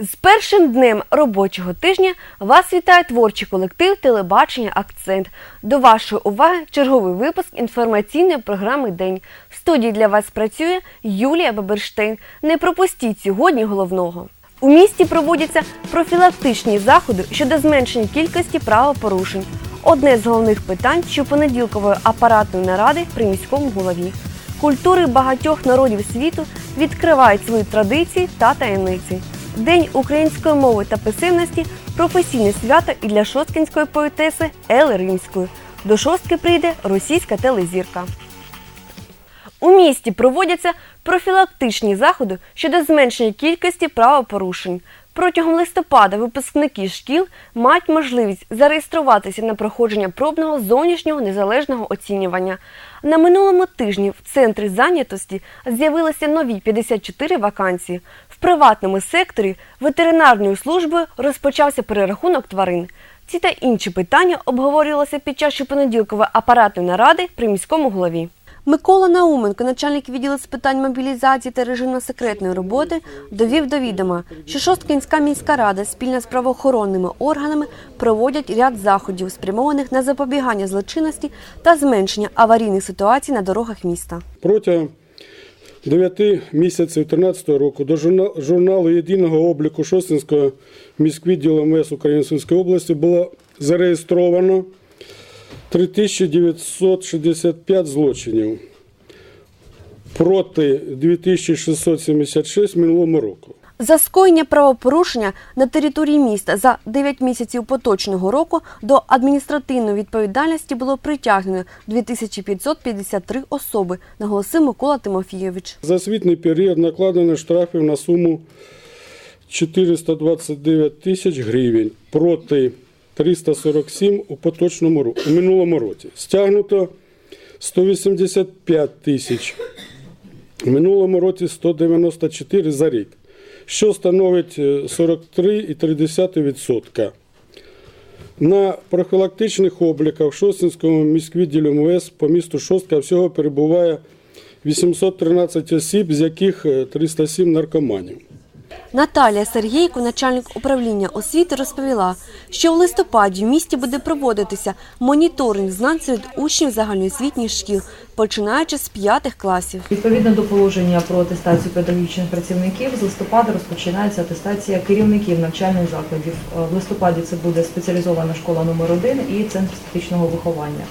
З першим днем робочого тижня вас вітає творчий колектив телебачення Акцент. До вашої уваги черговий випуск інформаційної програми День. В студії для вас працює Юлія Баберштейн. Не пропустіть сьогодні головного. У місті проводяться профілактичні заходи щодо зменшення кількості правопорушень. Одне з головних питань щопонеділкової апаратної наради при міському голові. Культури багатьох народів світу відкривають свої традиції та таємниці. День української мови та писемності професійне свято і для шосткінської поетеси Ели Римської. До шостки прийде російська телезірка. У місті проводяться профілактичні заходи щодо зменшення кількості правопорушень. Протягом листопада випускники шкіл мають можливість зареєструватися на проходження пробного зовнішнього незалежного оцінювання. На минулому тижні в центрі зайнятості з'явилися нові 54 вакансії. В приватному секторі ветеринарною службою розпочався перерахунок тварин. Ці та інші питання обговорювалися під час щопонеділкової апаратної наради при міському голові. Микола Науменко, начальник відділу з питань мобілізації та режимно секретної роботи, довів до відома, що Шосткинська міська рада спільно з правоохоронними органами проводять ряд заходів, спрямованих на запобігання злочинності та зменшення аварійних ситуацій на дорогах міста. Протягом 9 місяців 2013 року до журна- журналу єдиного обліку Шостинського міськвідділу МВС Української області було зареєстровано 3965 злочинів проти 2676 минулому року. За скоєння правопорушення на території міста за 9 місяців поточного року до адміністративної відповідальності було притягнено 2553 особи, наголосив Микола Тимофійович. За освітній період накладено штрафів на суму 429 тисяч гривень проти 347 у поточному ро- у минулому році. Стягнуто 185 тисяч. У минулому році 194 за рік, що становить е, 43,3%. На профілактичних обліках в Шостинському міськвідділі МВС по місту Шостка всього перебуває 813 осіб, з яких е, 307 наркоманів. Наталія Сергійко, начальник управління освіти, розповіла, що в листопаді в місті буде проводитися моніторинг знань серед учнів загальноосвітніх шкіл, починаючи з п'ятих класів. Відповідно до положення про атестацію педагогічних працівників, з листопада розпочинається атестація керівників навчальних закладів. Е, В листопаді це буде спеціалізована школа номер 1 і центр статичного виховання.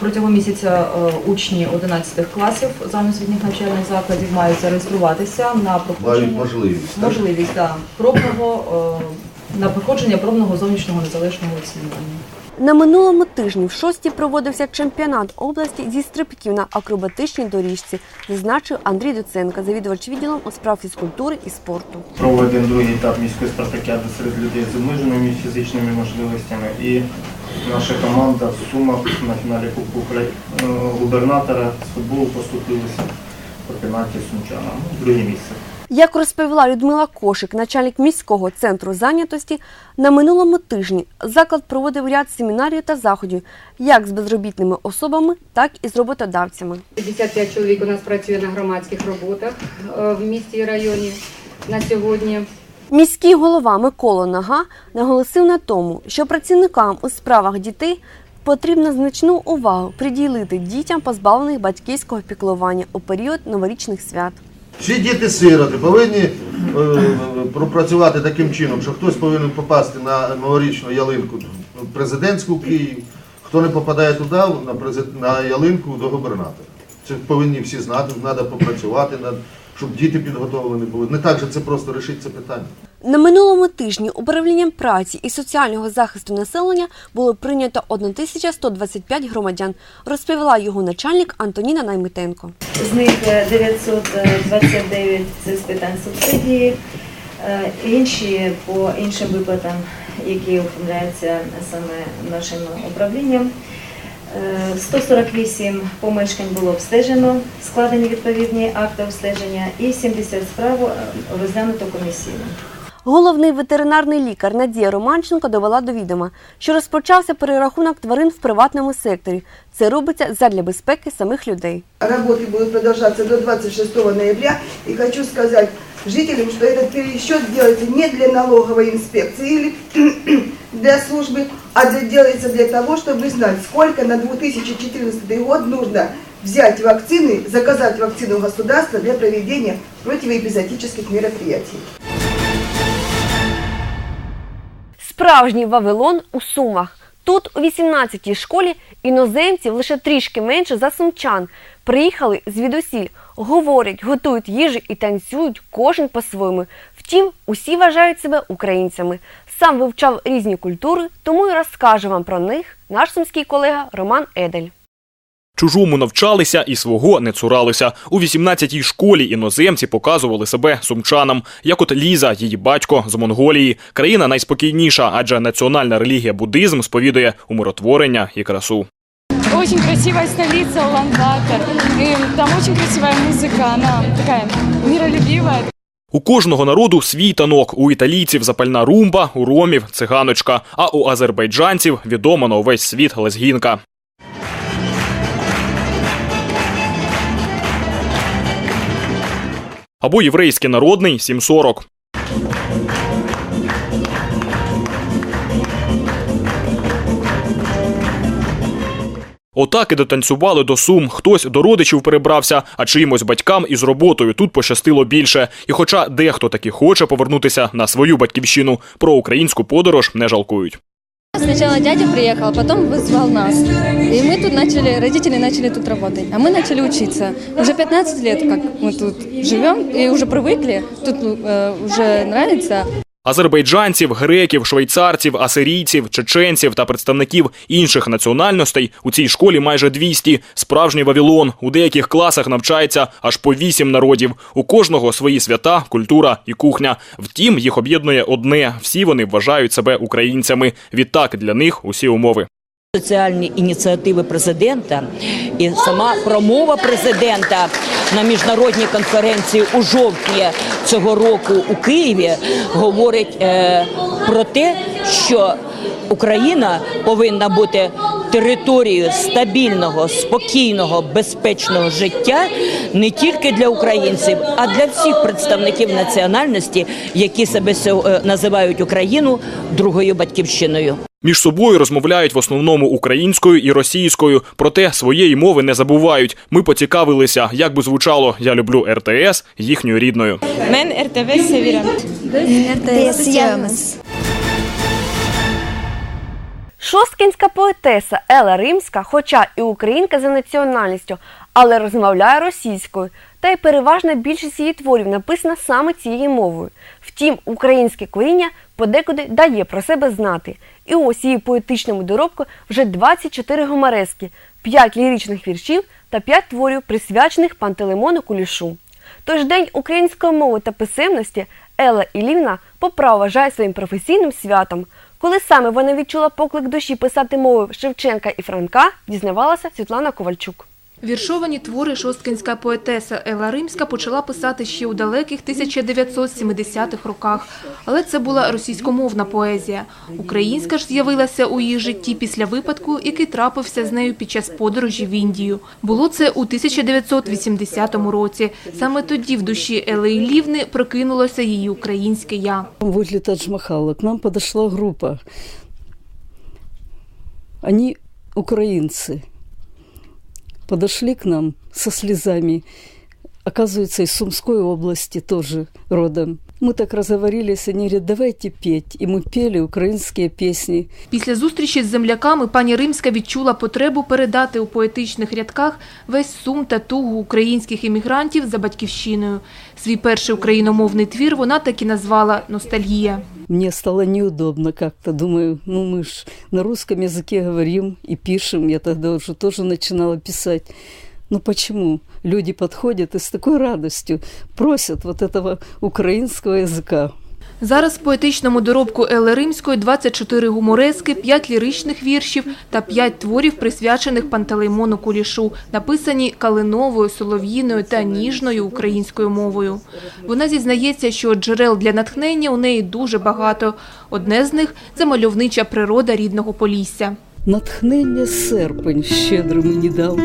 Протягом місяця е, учні 11 класів загальноосвітніх навчальних закладів мають зареєструватися на проходження Мають можливість. так? можливість да, пробного е, на проходження пробного зовнішнього незалежного оцінювання. На минулому тижні в шості проводився чемпіонат області зі стрибків на акробатичній доріжці, зазначив Андрій Доценко, завідувач відділом у справ фізкультури і спорту. проводимо другий етап міської спартакіади серед людей з обмеженими фізичними можливостями. І наша команда з Сумах на фіналі Кубку е, губернатора з футболу поступилися по сумчанам. Ну, Друге місце. Як розповіла Людмила Кошик, начальник міського центру зайнятості, на минулому тижні заклад проводив ряд семінарів та заходів як з безробітними особами, так і з роботодавцями. 55 чоловік у нас працює на громадських роботах е, в місті і районі на сьогодні. Міський голова Микола Нага наголосив на тому, що працівникам у справах дітей потрібно значну увагу приділити дітям, позбавлених батьківського піклування у період новорічних свят. Всі діти-сироти повинні е, пропрацювати таким чином, що хтось повинен попасти на новорічну ялинку президентську Київ, хто не попадає туди, на ялинку до губернатора. Це повинні всі знати, треба попрацювати, над- щоб діти підготовлені були. Не так же це просто рішити це питання. На минулому тижні управлінням праці і соціального захисту населення було прийнято 1125 громадян, розповіла його начальник Антоніна Наймитенко. З них е, 929 це з питань субсидії, е, інші по іншим виплатам, які оформляються саме нашим управлінням. Е, 148 помешкань було обстежено, складені відповідні акти обстеження, і 70 справ е, розглянуто комісійно. Головний ветеринарний лікар Надія Романченко довела до відома, що розпочався перерахунок тварин в приватному секторі. Це робиться задля безпеки самих людей. Работы будут продолжаться до 26 ноября. И хочу сказать жителям, что этот пересчет делается не для налоговой инспекции или для службы, а для- делается для того, чтобы знать, сколько на 2014 год нужно взять вакцины, заказать вакцину государства для проведения противоэпизотических мероприятий. Справжній Вавилон у Сумах. Тут у 18-й школі іноземців лише трішки менше за сумчан. Приїхали звідусіль, говорять, готують їжу і танцюють кожен по-своєму. Втім, усі вважають себе українцями. Сам вивчав різні культури, тому і розкаже вам про них наш сумський колега Роман Едель. Чужому навчалися і свого не цуралися. У 18-й школі іноземці показували себе сумчанам, як от Ліза, її батько з Монголії. Країна найспокійніша, адже національна релігія буддизм сповідує умиротворення і красу. Очень красивая столица Улан-Батор. И там очень красивая музыка, она такая миролюбивая. У кожного народу свій танок. У італійців запальна румба, у ромів циганочка, а у азербайджанців відома на увесь світ лезгінка. Або єврейський народний 740. Отак і дотанцювали до сум. Хтось до родичів перебрався, а чиїмось батькам із роботою тут пощастило більше. І хоча дехто таки хоче повернутися на свою батьківщину, про українську подорож не жалкують. Сначала дядя приехал, потом вызвал нас. И мы тут начали, родители начали тут работать. А мы начали учиться. Уже 15 лет, как мы тут живем, и уже привыкли. Тут э, уже нравится. Азербайджанців, греків, швейцарців, асирійців, чеченців та представників інших національностей у цій школі майже 200. Справжній Вавилон. У деяких класах навчається аж по вісім народів. У кожного свої свята, культура і кухня. Втім, їх об'єднує одне: всі вони вважають себе українцями. Відтак для них усі умови. Соціальні ініціативи президента і сама промова президента на міжнародній конференції у жовтні цього року у Києві говорить е, про те, що Україна повинна бути територією стабільного, спокійного, безпечного життя не тільки для українців, а для всіх представників національності, які себе е, називають Україну другою батьківщиною. Між собою розмовляють в основному українською і російською, проте своєї мови не забувають. Ми поцікавилися, як би звучало Я люблю РТС їхньою рідною. Мен РТВ Севера. Шосткінська поетеса Ела Римська, хоча і українка за національністю, але розмовляє російською, та й переважна більшість її творів написана саме цією мовою. Втім, українське коріння подекуди дає про себе знати. І ось її поетичному доробку вже 24 гомарески, 5 ліричних віршів та 5 творів, присвячених Пантелеймону Кулішу. Тож День української мови та писемності Елла Ілівна поправ вважає своїм професійним святом. Коли саме вона відчула поклик душі писати мови Шевченка і Франка, дізнавалася Світлана Ковальчук. Віршовані твори шосткинська поетеса Елла Римська почала писати ще у далеких 1970-х роках. Але це була російськомовна поезія. Українська ж з'явилася у її житті після випадку, який трапився з нею під час подорожі в Індію. Було це у 1980 році. Саме тоді в душі Ели Іллівни прокинулося її українське «я». Возле Тадж-Махала к нам подошла группа. Они украинцы Подошли к нам со слезами. Оказывается, из Сумской области тоже родом. Мы так разговорились, они говорят, давайте петь. И мы пели украинские песни. Після зустрічі з земляками пані Римська відчула потребу передати у поетичних рядках весь сум та тугу українських іммігрантів за батьківщиною. Свій перший україномовний твір вона так і назвала «Ностальгія». Мне стало неудобно как-то. Думаю, ну мы ж на русском языке говорим и пишем. Я тогда уже тоже начинала писать. Ну почему люди подходят и с такой радостью просят вот этого украинского языка? Зараз в поетичному доробку Ели Римської 24 гуморески, 5 ліричних віршів та 5 творів, присвячених Пантелеймону Кулішу, написані калиновою, солов'їною та ніжною українською мовою. Вона зізнається, що джерел для натхнення у неї дуже багато. Одне з них – це мальовнича природа рідного Полісся. Натхнення серпень щедро мені дав.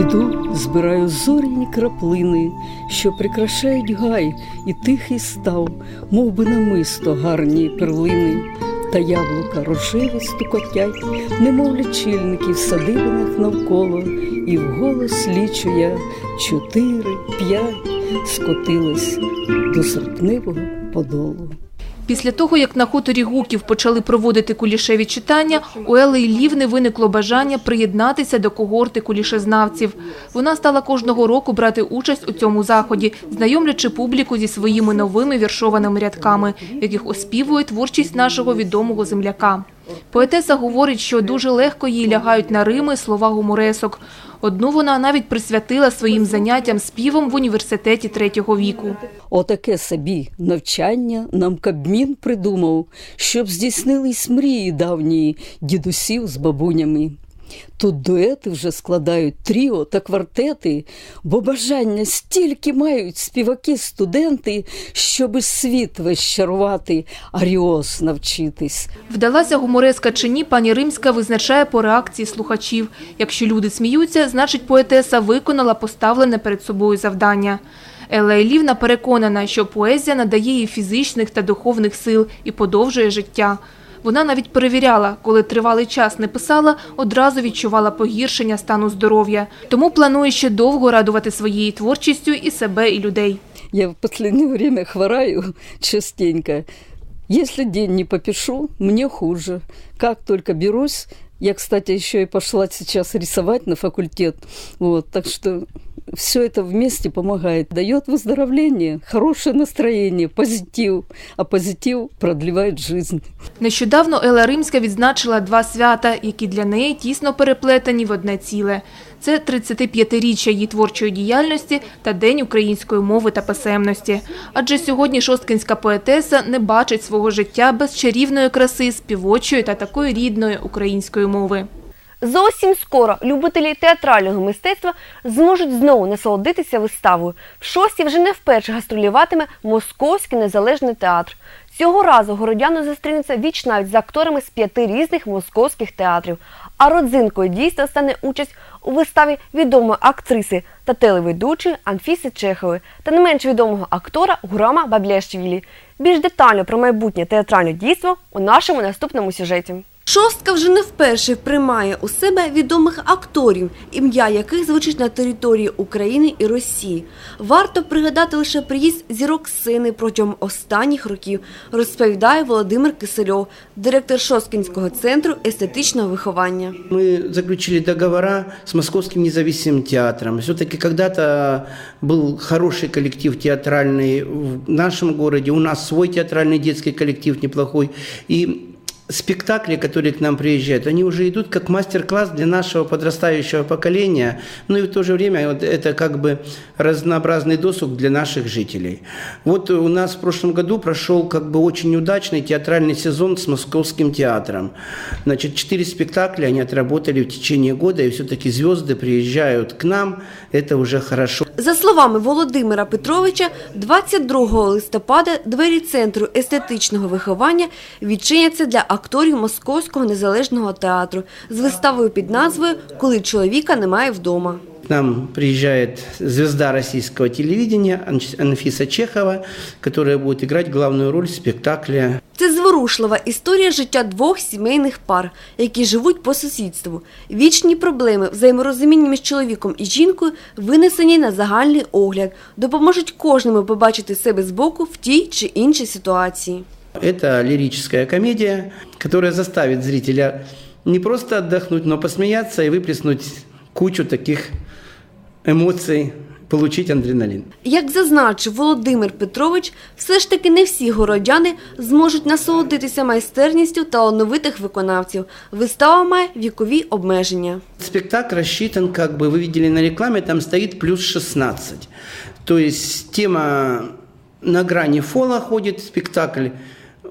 Іду, збираю зоряні краплини, що прикрашають гай, і тихий став, мов би намисто гарні перлини. Та яблука рожеві стукотять, немов лічильники в садибинах навколо, і вголос лічу я чотири, п'ять скотилась до серпневого подолу. Після того, як на хуторі Гуків почали проводити кулішеві читання, у Елли Іллівни виникло бажання приєднатися до когорти кулішезнавців. Вона стала кожного року брати участь у цьому заході, знайомлячи публіку зі своїми новими віршованими рядками, яких оспівує творчість нашого відомого земляка. Поетеса говорить, що дуже легко їй лягають на рими слова гуморесок. Одну вона навіть присвятила своїм заняттям співом в університеті третього віку. Отаке собі навчання нам Кабмін придумав, щоб здійснились мрії давньої дідусів з бабунями. Тут дуети вже складають тріо та квартети, бо бажання стільки мають співаки-студенти, щоби світ весь чарувати, аріоз навчитись. Вдалася гумореска чи ні, пані Римська визначає по реакції слухачів. Якщо люди сміються, значить поетеса виконала поставлене перед собою завдання. Елла Іллівна переконана, що поезія надає їй фізичних та духовних сил і подовжує життя. Вона навіть перевіряла, коли тривалий час не писала, одразу відчувала погіршення стану здоров'я. Тому планує ще довго радувати своєю творчістю і себе, і людей. Я в последнее время хвораю частенько. Если день не попишу, мне хуже. Как только берусь, я, кстати, еще и пошла сейчас рисовать на факультет. Вот, так что все это вместе помогает. Дает выздоровление, хорошее настроение, позитив. А позитив продлевает жизнь. Нещодавно Елла Римська відзначила два свята, які для неї тісно переплетені в одне ціле. Це 35-річчя її творчої діяльності та День української мови та писемності. Адже сьогодні шосткинська поетеса не бачить свого життя без чарівної краси, співочої та такої рідної української мови. Зовсім скоро любителі театрального мистецтва зможуть знову насолодитися виставою. В шості вже не вперше гастролюватиме Московський незалежний театр. Цього разу городяни зустрінуться віч навіть з акторами з п'яти різних московських театрів. А родзинкою дійства стане участь у виставі відомої актриси та телеведучої Анфіси Чехової та не менш відомого актора Гурама Баблєшвілі. Більш детально про майбутнє театральне дійство у нашому наступному сюжеті. Шостка вже не вперше приймає у себе відомих акторів, ім'я яких звучить на території України і Росії. Варто пригадати лише приїзд зірок сини протягом останніх років, розповідає Володимир Кисельов, директор Шосткінського центру естетичного виховання. Мы заключили договора с Московским независимым театром. Все-таки когда-то был хороший коллектив театральный в нашем городе, у нас свой театральный детский коллектив неплохой. И спектакли, которые к нам приезжают, они уже идут как мастер-класс для нашего подрастающего поколения, ну и в то же время вот это как бы разнообразный досуг для наших жителей. Вот у нас в прошлом году прошел как бы очень удачный театральный сезон с Московским театром. Значит, четыре спектакля они отработали в течение года, и все-таки звезды приезжают к нам, это уже хорошо. За словами Володимира Петровича, 22 листопада двері центру естетичного виховання відчиняться для акторів Московського незалежного театру з виставою під назвою Коли чоловіка немає вдома. К нам приезжает звезда российского телевидения Анфиса Чехова, которая будет играть главную роль в спектакле Це зворушлива історія життя двох сімейних пар, які живуть по сусідству. Вічні проблеми взаєморозуміння між чоловіком і жінкою винесені на загальний огляд, допоможуть кожному побачити себе збоку в тій чи іншій ситуації. Это лирическая комедия, которая заставит зрителя не просто отдохнуть, но посмеяться и выплеснуть кучу таких эмоций, получить адреналин. Як зазначив Володимир Петрович, все ж таки не всі городяни зможуть насолодитися майстерністю талановитих виконавців. Вистава має вікові обмеження. Спектакль рассчитан, как бы вы видели на рекламе, там стоит плюс 16. То есть тема на грани фола ходит спектакль.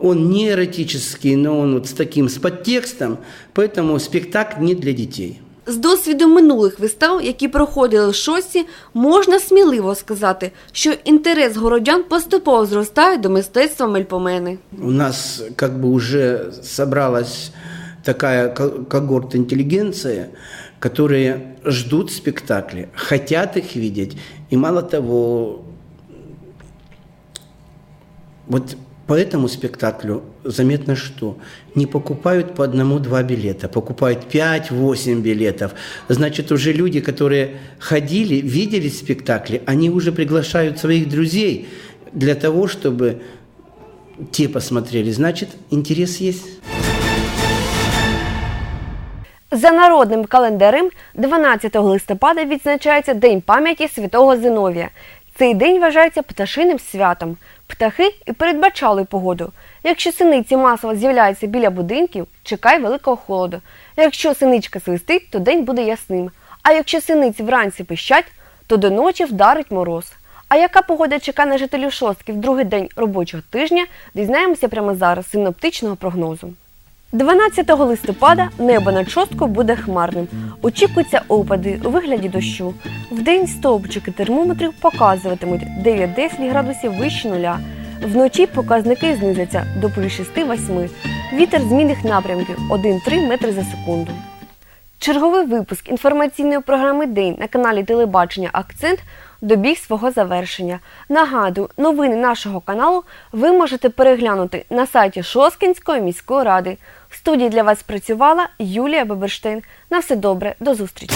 Он не эротический, но он вот с таким, с подтекстом, поэтому спектакль не для детей. З досвіду минулих вистав, які проходили в шості, можна сміливо сказати, що інтерес городян поступово зростає до мистецтва мельпомени. У нас как бы уже собралась такая ко- когорта интеллигенции, которые ждут спектакли, хотят их видеть. И мало того, вот по этому спектаклю заметно, что не покупают по одному-два билета, покупают 5-8 билетов. Значит, уже люди, которые ходили, видели спектакли, они уже приглашают своих друзей для того, чтобы те посмотрели. Значит, интерес есть. За народним календарем 12 листопада відзначається День пам'яті святого Зиновія. Цей день вважається пташиним святом. Птахи і передбачали погоду. Якщо синиці масово з'являються біля будинків, чекай великого холоду. Якщо синичка свистить, то день буде ясним. А якщо синиці вранці пищать, то до ночі вдарить мороз. А яка погода чекає на жителів шостки в другий день робочого тижня, дізнаємося прямо зараз синоптичного прогнозу. 12 листопада небо над шосткою буде хмарним. Очікуються опади у вигляді дощу. Вдень стовпчики термометрів показуватимуть 9-10 градусів вище нуля. Вночі показники знизяться до плюс 6-8. Вітер змінних напрямків 1-3 метри за секунду. Черговий випуск інформаційної програми День на каналі Телебачення Акцент добіг свого завершення. Нагадую, новини нашого каналу ви можете переглянути на сайті Шоскінської міської ради. Студії для вас працювала Юлія Беберштейн. На все добре, до зустрічі!